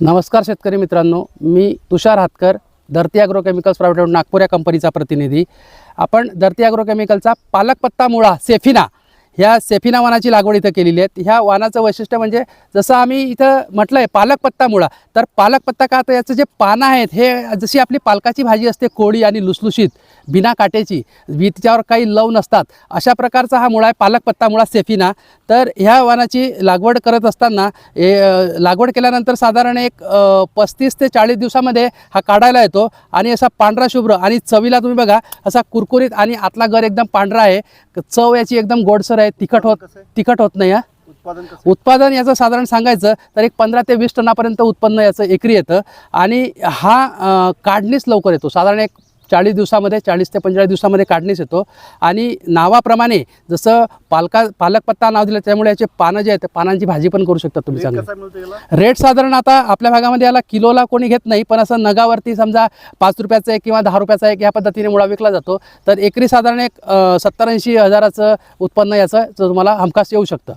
नमस्कार शेतकरी मित्रांनो मी Tushar Hatkar Dharti agro chemicals private limited Nagpur या कंपनीचा प्रतिनिधी. आपण धरती ॲग्रो केमिकलचा पालकपत्ता मुळा सेफिना ह्या सेफिना वानाची लागवड इथं केलेली आहे. ह्या वानाचं वैशिष्ट्य म्हणजे जसं आम्ही इथं म्हटलं आहे पालकपत्ता मुळा तर पालकपत्ता का तर याचं जे पानं आहेत हे जशी आपली पालकाची भाजी असते कोळी आणि लुसलुशीत बिना काटेची तिच्यावर काही लव नसतात अशा प्रकारचा हा मुळा आहे पालकपत्ता मुळा सेफिना. तर ह्या वाणाची लागवड करत असताना हे अ, लागवड केल्यानंतर साधारण एक पस्तीस ते चाळीस दिवसामध्ये हा काढायला येतो. आणि असा पांढरा शुभ्र आणि चवीला तुम्ही बघा असा कुरकुरीत आणि आतला घर एकदम पांढरा आहे. चव याची एकदम गोडसर आहे तिखट होत? तिखट होत नाही हा. उत्पादन याचं साधारण सांगायचं तर एक पंधरा ते वीस टनापर्यंत उत्पन्न याचं एकरी येतं. आणि हा काढणीच लवकर येतो. साधारण एक चाळीस दिवसामध्ये चाळीस ते पंचेचाळीस दिवसामध्ये काढणीच येतो. आणि नावाप्रमाणे जसं पालका पालकपत्ता नाव दिलं त्यामुळे याचे पानं जे आहेत ते पानांची भाजी पण करू शकता तुम्ही चांगली. रेट साधारण आता आपल्या भागामध्ये याला किलोला कोणी घेत नाही पण असं नगावरती समजा पाच रुपयाचं एक किंवा दहा रुपयाचा एक या पद्धतीने मुळा विकला जातो. तर एकरी साधारण एक सत्तर ऐंशी हजाराचं उत्पन्न याचं तुम्हाला हमखास येऊ शकतं.